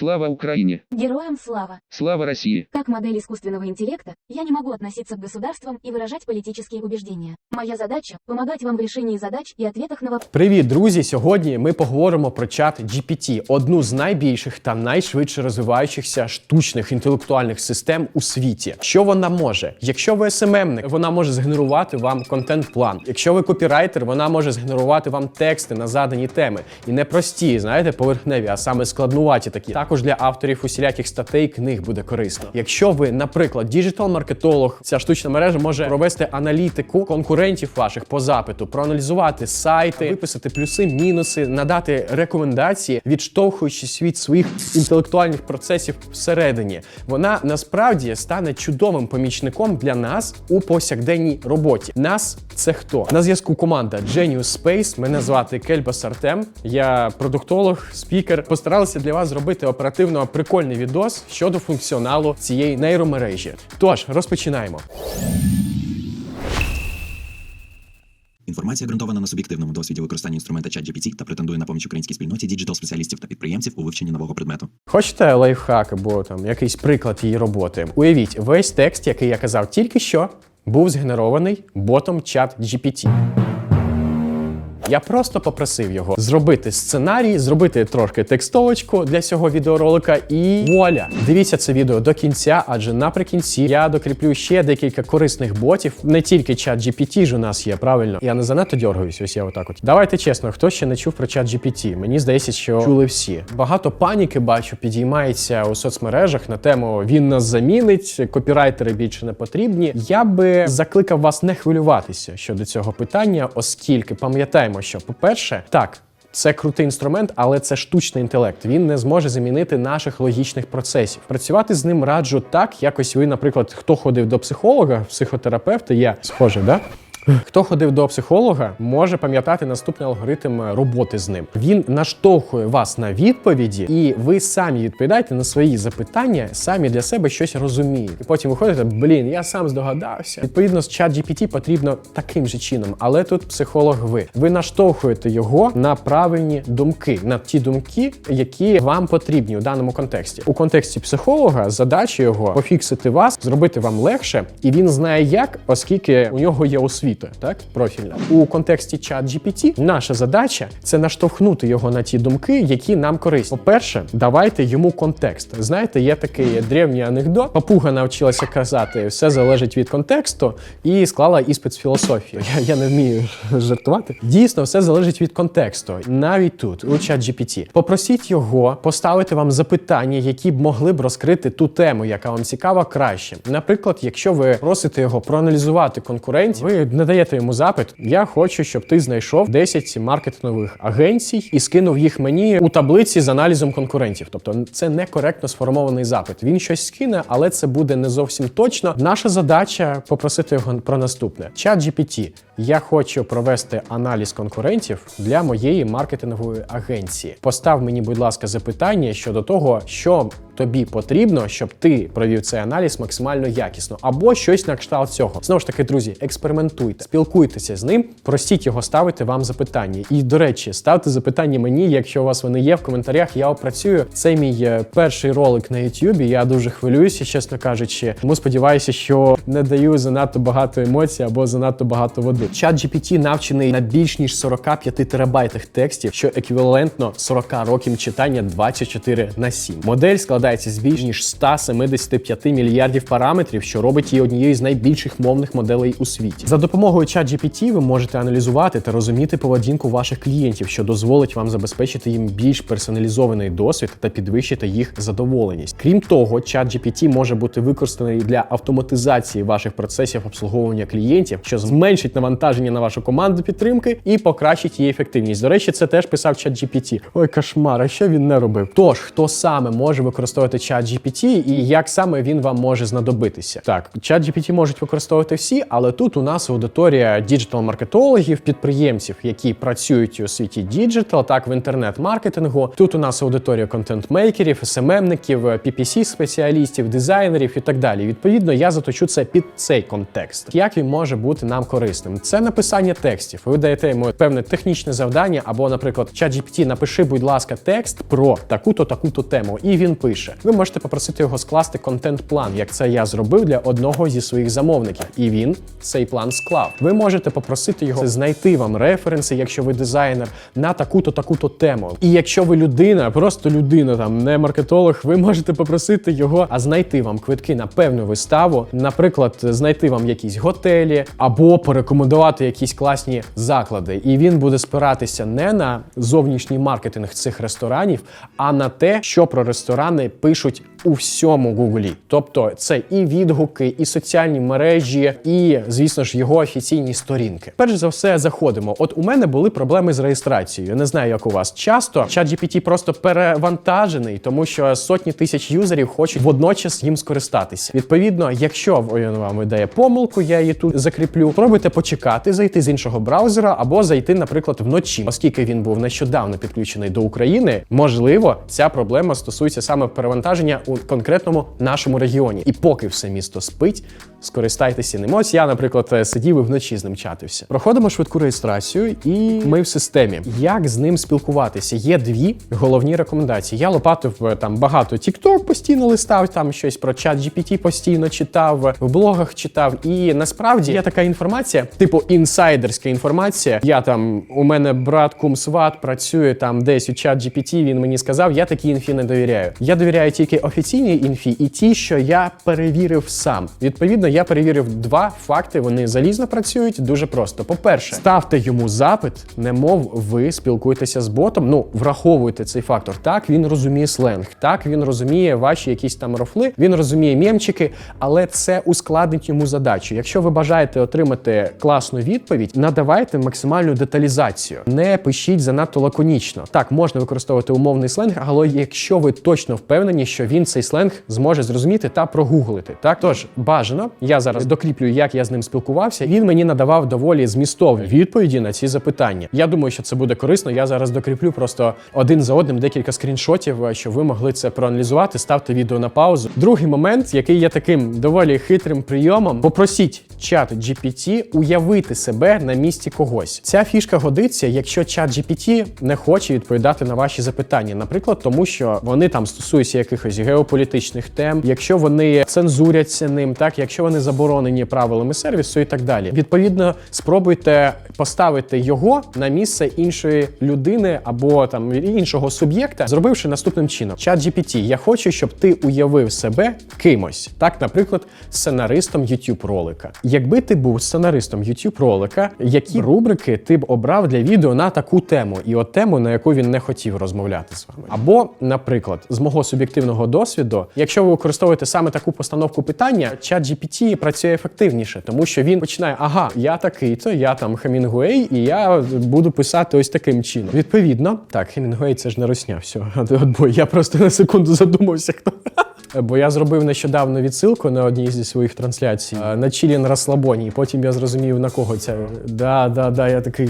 Слава Украине! Героям слава! Слава России! Как модель искусственного интеллекта, я не могу относиться к государствам и выражать политические убеждения. Моя задача – помогать вам в решении задач и ответах на вопросы. Привіт, друзі! Сьогодні ми поговоримо про чат GPT, одну з найбільших та найшвидше розвиваючихся штучних інтелектуальних систем у світі. Що вона може? Якщо ви СММник, вона може згенерувати вам контент-план. Якщо ви копірайтер, вона може згенерувати вам тексти на задані теми. І не прості, знаєте, поверхневі, а саме складнуваті такі. Також для авторів усіляких статей книг буде корисно. Якщо ви, наприклад, діджитал-маркетолог, ця штучна мережа може провести аналітику конкурентів ваших по запиту, проаналізувати сайти, виписати плюси, мінуси, надати рекомендації, відштовхуючись від своїх інтелектуальних процесів всередині. Вона насправді стане чудовим помічником для нас у повсякденній роботі. Нас це хто? На зв'язку команда Genius Space. Мене звати Кельбас Артем. Я продуктолог, спікер. Постаралися для вас зробити оперативно прикольний відос щодо функціоналу цієї нейромережі. Тож розпочинаємо. Інформація ґрунтована на суб'єктивному досвіді використання інструмента ChatGPT та претендує на поміч українській спільноті діджитал-спеціалістів та підприємців у вивченні нового предмету. Хочете лайфхак або там якийсь приклад її роботи? Уявіть, весь текст, який я казав тільки що, був згенерований ботом чат GPT. Я просто попросив його зробити сценарій, зробити трошки текстовочку для цього відеоролика і вуаля. Дивіться це відео до кінця, адже наприкінці я докріплю ще декілька корисних ботів. Не тільки чат GPT ж у нас є, правильно. Я не занадто дергаюсь, ось я отак от. Давайте чесно, хто ще не чув про чат GPT? Мені здається, що чули всі. Багато паніки бачу, підіймається у соцмережах на тему він нас замінить, копірайтери більше не потрібні. Я би закликав вас не хвилюватися щодо цього питання, оскільки пам'ятаємо, що, по-перше, так. Це крутий інструмент, але це штучний інтелект. Він не зможе замінити наших логічних процесів. Працювати з ним раджу так, якось ви, наприклад, хто ходив до психолога, психотерапевта, я схоже, да? Хто ходив до психолога, може пам'ятати наступний алгоритм роботи з ним. Він наштовхує вас на відповіді, і ви самі відповідаєте на свої запитання, самі для себе щось розумієте. І потім виходите, блін, я сам здогадався. Відповідно, з чат GPT потрібно таким же чином, але тут психолог ви. Ви наштовхуєте його на правильні думки, на ті думки, які вам потрібні у даному контексті. У контексті психолога задача його пофіксити вас, зробити вам легше, і він знає як, оскільки у нього є освіта, так профільна. У контексті чат GPT наша задача це наштовхнути його на ті думки, які нам корисні. По-перше, давайте йому контекст. Знаєте, є такий древній анекдот. Папуга навчилася казати, все залежить від контексту, і склала іспит з філософії. Я, я не вмію жартувати. Дійсно, все залежить від контексту. Навіть тут, у чат GPT. Попросіть його поставити вам запитання, які б могли б розкрити ту тему, яка вам цікава краще. Наприклад, якщо ви просите його проаналізувати конкурентів, ви не даєте йому запит. Я хочу, щоб ти знайшов 10 маркетингових агенцій і скинув їх мені у таблиці з аналізом конкурентів. Тобто, це некоректно сформований запит. Він щось скине, але це буде не зовсім точно. Наша задача попросити його про наступне: чат GPT. Я хочу провести аналіз конкурентів для моєї маркетингової агенції. Постав мені, будь ласка, запитання щодо того, що тобі потрібно, щоб ти провів цей аналіз максимально якісно, або щось на кшталт цього. Знову ж таки, друзі, експериментуйте, спілкуйтеся з ним, просіть його ставити вам запитання. І до речі, ставте запитання мені, якщо у вас вони є в коментарях. Я опрацюю. Це мій е, перший ролик на YouTube. Я дуже хвилююся, чесно кажучи. Тому сподіваюся, що не даю занадто багато емоцій або занадто багато води. Чат GPT навчений на більш ніж 45 терабайтах текстів, що еквівалентно 40 років читання 24 на 7. Модель складається з більш ніж 175 мільярдів параметрів, що робить її однією з найбільших мовних моделей у світі. За допомогою ChatGPT ви можете аналізувати та розуміти поведінку ваших клієнтів, що дозволить вам забезпечити їм більш персоналізований досвід та підвищити їх задоволеність. Крім того, ChatGPT може бути використаний для автоматизації ваших процесів обслуговування клієнтів, що зменшить навантаження на вашу команду підтримки і покращить її ефективність. До речі, це теж писав ChatGPT. Ой, кошмар, а що він не робив? Тож, хто саме може використовувати використовувати чат GPT і як саме він вам може знадобитися. Так, чат GPT можуть використовувати всі, але тут у нас аудиторія діджитал-маркетологів, підприємців, які працюють у світі діджитал, так в інтернет-маркетингу. Тут у нас аудиторія контент-мейкерів, СММників, PPC-спеціалістів, дизайнерів і так далі. Відповідно, я заточу це під цей контекст. Як він може бути нам корисним? Це написання текстів. Ви даєте йому певне технічне завдання, або, наприклад, ChatGPT, напиши, будь ласка, текст про таку-то, таку-то тему, і він пише. Ви можете попросити його скласти контент-план, як це я зробив для одного зі своїх замовників, і він цей план склав. Ви можете попросити його знайти вам референси, якщо ви дизайнер, на таку-то, таку-то тему. І якщо ви людина, просто людина, там не маркетолог, ви можете попросити його, а знайти вам квитки на певну виставу, наприклад, знайти вам якісь готелі або порекомендувати якісь класні заклади. І він буде спиратися не на зовнішній маркетинг цих ресторанів, а на те, що про ресторани пишуть у всьому Гуглі. Тобто це і відгуки, і соціальні мережі, і, звісно ж, його офіційні сторінки. Перш за все, заходимо. От у мене були проблеми з реєстрацією. Не знаю, як у вас. Часто ChatGPT просто перевантажений, тому що сотні тисяч юзерів хочуть водночас їм скористатися. Відповідно, якщо він вам видає помилку, я її тут закріплю. Спробуйте почекати, зайти з іншого браузера або зайти, наприклад, вночі, оскільки він був нещодавно підключений до України. Можливо, ця проблема стосується саме перевантаження у конкретному нашому регіоні. І поки все місто спить, скористайтеся ним. Ось я, наприклад, е, сидів і вночі з ним чатився. Проходимо швидку реєстрацію, і ми в системі. Як з ним спілкуватися? Є дві головні рекомендації. Я лопатив е, там багато TikTok постійно листав, там щось про чат GPT постійно читав, в блогах читав. І насправді є така інформація, типу інсайдерська інформація. Я там у мене брат кум сват працює там десь у чат GPT, Він мені сказав, я такій інфі не довіряю. Я довіряю тільки офіційній інфі і ті, що я перевірив сам. Відповідно, я перевірив два факти. Вони залізно працюють дуже просто. По-перше, ставте йому запит, немов ви спілкуєтеся з ботом. Ну враховуйте цей фактор. Так він розуміє сленг, так він розуміє ваші якісь там рофли, він розуміє мємчики, але це ускладнить йому задачу. Якщо ви бажаєте отримати класну відповідь, надавайте максимальну деталізацію. Не пишіть занадто лаконічно. Так, можна використовувати умовний сленг, але якщо ви точно впевнені, що він цей сленг зможе зрозуміти та прогуглити. Так, тож бажано, я зараз докріплю, як я з ним спілкувався. Він мені надавав доволі змістовні відповіді на ці запитання. Я думаю, що це буде корисно. Я зараз докріплю просто один за одним декілька скріншотів, щоб ви могли це проаналізувати. Ставте відео на паузу. Другий момент, який є таким доволі хитрим прийомом, попросіть чат GPT уявити себе на місці когось. Ця фішка годиться, якщо чат GPT не хоче відповідати на ваші запитання, наприклад, тому що вони там стосуються якихось геополітичних тем, якщо вони цензуряться ним, так якщо вони заборонені правилами сервісу і так далі. Відповідно, спробуйте поставити його на місце іншої людини або там іншого суб'єкта, зробивши наступним чином: чат GPT, я хочу, щоб ти уявив себе кимось, так, наприклад, сценаристом youtube ролика. Якби ти був сценаристом youtube ролика, які рубрики ти б обрав для відео на таку тему, і от тему, на яку він не хотів розмовляти з вами. Або, наприклад, з мого суб'єктивного досвіду, якщо ви використовуєте саме таку постановку питання, чат GPT працює ефективніше, тому що він починає: ага, я такий, то я там Хемінгуей, і я буду писати ось таким чином. Відповідно, так, Хемінгуей це ж не росня, все, отбой. Я просто на секунду задумався, хто. Бо я зробив нещодавно відсилку на одній зі своїх трансляцій е, на Чілі на розслабоні, і потім я зрозумів на кого ця. Да, да, да, я такий.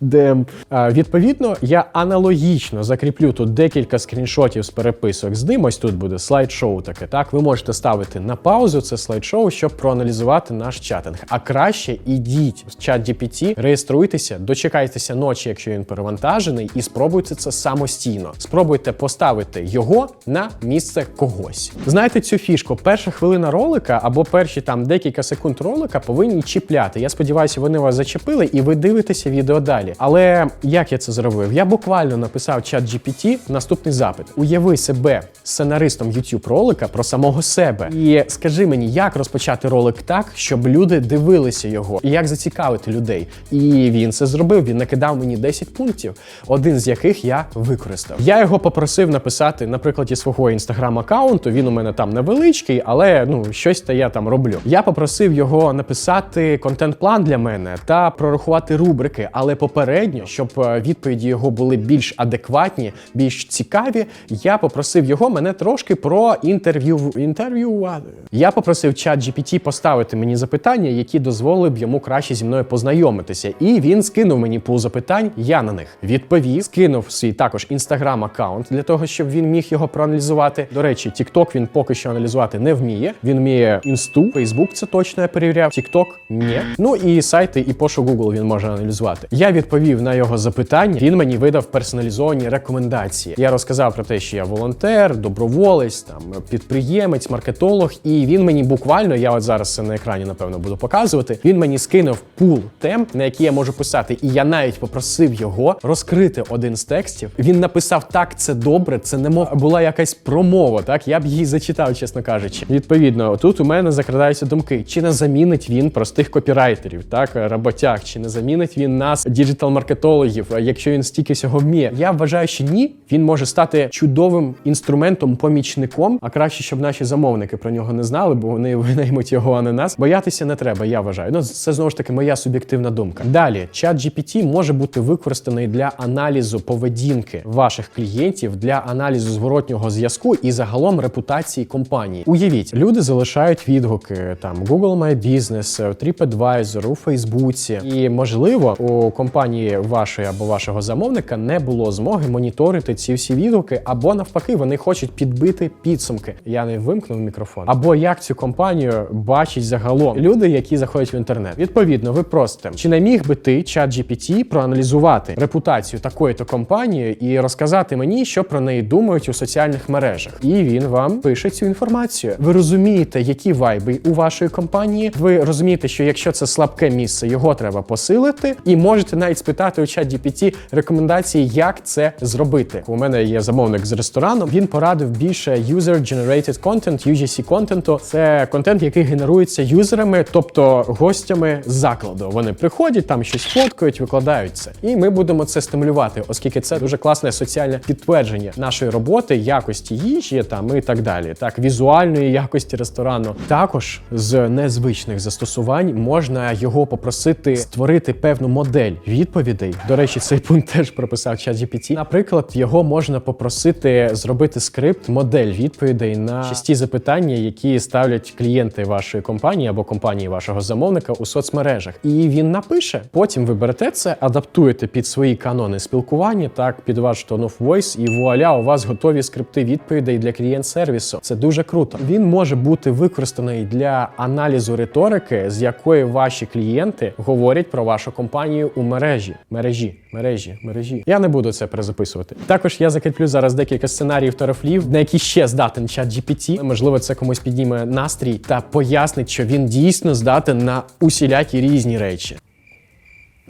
Дем. Відповідно, я аналогічно закріплю тут декілька скріншотів з переписок з ним. Ось тут буде слайд-шоу таке. Так, ви можете ставити на паузу це слайд-шоу, щоб проаналізувати наш чатинг. А краще ідіть в чат GPT, реєструйтеся, дочекайтеся ночі, якщо він перевантажений, і спробуйте це самостійно. Спробуйте поставити його на місце когось. Знаєте цю фішку? Перша хвилина ролика або перші там декілька секунд ролика повинні чіпляти. Я сподіваюся, вони вас зачепили, і ви дивитеся відео далі. Але як я це зробив? Я буквально написав чат GPT наступний запит: уяви себе сценаристом YouTube ролика про самого себе. І скажи мені, як розпочати ролик так, щоб люди дивилися його, і як зацікавити людей. І він це зробив. Він накидав мені 10 пунктів, один з яких я використав. Я його попросив написати на прикладі свого інстаграм-аккаунту. Він у мене там невеличкий, але ну щось та я там роблю. Я попросив його написати контент-план для мене та прорахувати рубрики, але попередньо, щоб е, відповіді його були більш адекватні, більш цікаві. Я попросив його мене трошки про інтерв'ю інтерв'ювати. Я попросив чат GPT поставити мені запитання, які дозволили б йому краще зі мною познайомитися. І він скинув мені пул запитань. Я на них відповів, скинув свій також інстаграм аккаунт для того, щоб він міг його проаналізувати. До речі, TikTok він поки що аналізувати не вміє. Він вміє інсту, Facebook це точно я перевіряв. TikTok – ні. Ну і сайти, і пошук Google він може аналізувати. Я відповів на його запитання. Він мені видав персоналізовані рекомендації. Я розказав про те, що я волонтер, доброволець, там підприємець, маркетолог. І він мені буквально, я от зараз це на екрані напевно буду показувати. Він мені скинув пул тем, на які я можу писати. І я навіть попросив його розкрити один з текстів. Він написав так, це добре. Це не мов була якась промова. Так я б її зачитав, чесно кажучи. Відповідно, тут у мене закрадаються думки: чи не замінить він простих копірайтерів, так роботяг, чи не замінить він нас, діджитал-маркетологів, якщо він стільки всього вміє. Я вважаю, що ні. Він може стати чудовим інструментом, помічником. А краще, щоб наші замовники про нього не знали, бо вони винаймуть його, а не нас. Боятися не треба. Я вважаю. Ну це знову ж таки моя суб'єктивна думка. Далі, чат GPT може бути використаний для аналізу поведінки ваших клієнтів, для аналізу зворотнього зв'язку і загалом репутації компанії. Уявіть, люди залишають відгуки там Google My Business, TripAdvisor, у Фейсбуці, і можливо у компанії вашої або вашого замовника не було змоги моніторити ці всі відгуки, або навпаки, вони хочуть підбити підсумки. Я не вимкнув мікрофон. Або як цю компанію бачать загалом люди, які заходять в інтернет. Відповідно, ви просите, чи не міг би ти, чат GPT, проаналізувати репутацію такої-то компанії і розказати мені, що про неї думають у соціальних мережах? І він вам пише цю інформацію. Ви розумієте, які вайби у вашої компанії. Ви розумієте, що якщо це слабке місце, його треба посилити, і можете навіть спитати у чат GPT рекомендації, як це зробити. У мене є замовник з рестораном. Він порадив більше user-generated content, UGC контенту. Це контент, який генерується юзерами, тобто гостями закладу. Вони приходять, там щось фоткають, викладають це. І ми будемо це стимулювати, оскільки це дуже класне соціальне підтвердження нашої роботи, якості їжі там і так далі. Так, візуальної якості ресторану. Також з незвичних застосувань можна його попросити створити певну модель відповідей. До речі, цей пункт теж прописав ChatGPT. Наприклад, його можна попросити зробити скрипт, модель відповідей на шісті запитання, які ставлять клієнти вашої компанії або компанії вашого замовника у соцмережах. І він напише. Потім ви берете це, адаптуєте під свої канони спілкування, так під ваш tone of voice, і вуаля, у вас готові скрипти відповідей для клієнт-сервісу. Це дуже круто. Він може бути використаний для аналізу риторики, з якої ваші клієнти говорять про вашу компанію у мережі. Мережі, мережі, мережі. Я не буду це перезаписувати. Також я закріплю зараз декілька сценаріїв та рафлів, на які ще здатен чат GPT. Можливо, це комусь підніме настрій та пояснить, що він дійсно здатен на усілякі різні речі.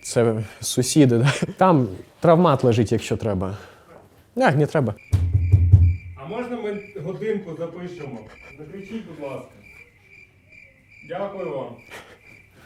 Це сусіди, да? Там травмат лежить, якщо треба. А, не треба. А можна ми годинку запишемо? Закричіть, будь ласка. Дякую вам.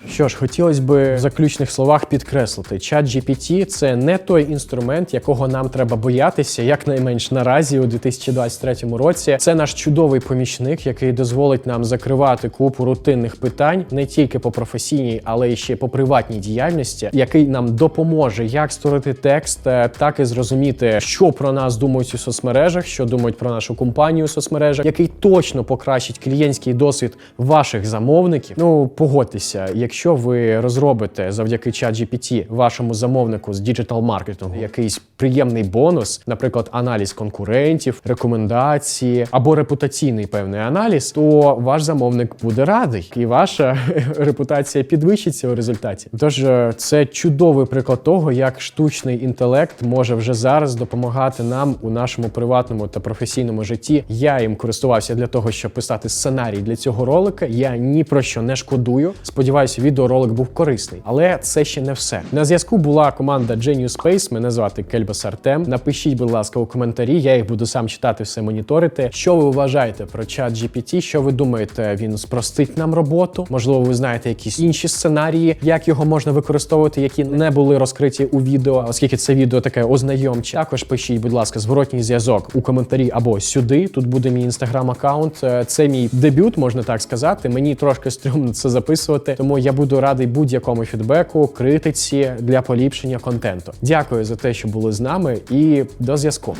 Що ж, хотілося б в заключних словах підкреслити, чат GPT – це не той інструмент, якого нам треба боятися, якнайменш наразі у 2023 році. Це наш чудовий помічник, який дозволить нам закривати купу рутинних питань не тільки по професійній, але й ще по приватній діяльності, який нам допоможе як створити текст, е, так і зрозуміти, що про нас думають у соцмережах, що думають про нашу компанію у соцмережах, який точно покращить клієнтський досвід ваших замовників. Ну погодьтеся, якщо ви розробите завдяки ChatGPT вашому замовнику з діджитал-маркетингу якийсь приємний бонус, наприклад, аналіз конкурентів, рекомендації або репутаційний певний аналіз, то ваш замовник буде радий, і ваша репутація підвищиться у результаті. Тож е, це чудовий приклад того, як штучний інтелект може вже зараз допомагати нам у нашому приватному та професійному житті. Я їм користувався для того, щоб писати сценарій для цього ролика. Я ні про що не шкодую. Сподіваюся, відеоролик був корисний, але це ще не все. На зв'язку була команда Genius Space. Мене звати Кельбас Артем. Напишіть, будь ласка, у коментарі. Я їх буду сам читати, все моніторити. Що ви вважаєте про чат GPT? Що ви думаєте, він спростить нам роботу? Можливо, ви знаєте якісь інші сценарії, як його можна використовувати, які не були розкриті у відео, оскільки це відео таке ознайомче. Також пишіть, будь ласка, зворотній зв'язок у коментарі або сюди. Тут буде мій інстаграм аккаунт. Це мій дебют, можна так сказати. Мені трошки стрьомно це записувати, тому я. Я буду радий будь-якому фідбеку, критиці для поліпшення контенту. Дякую за те, що були з нами, і до зв'язку.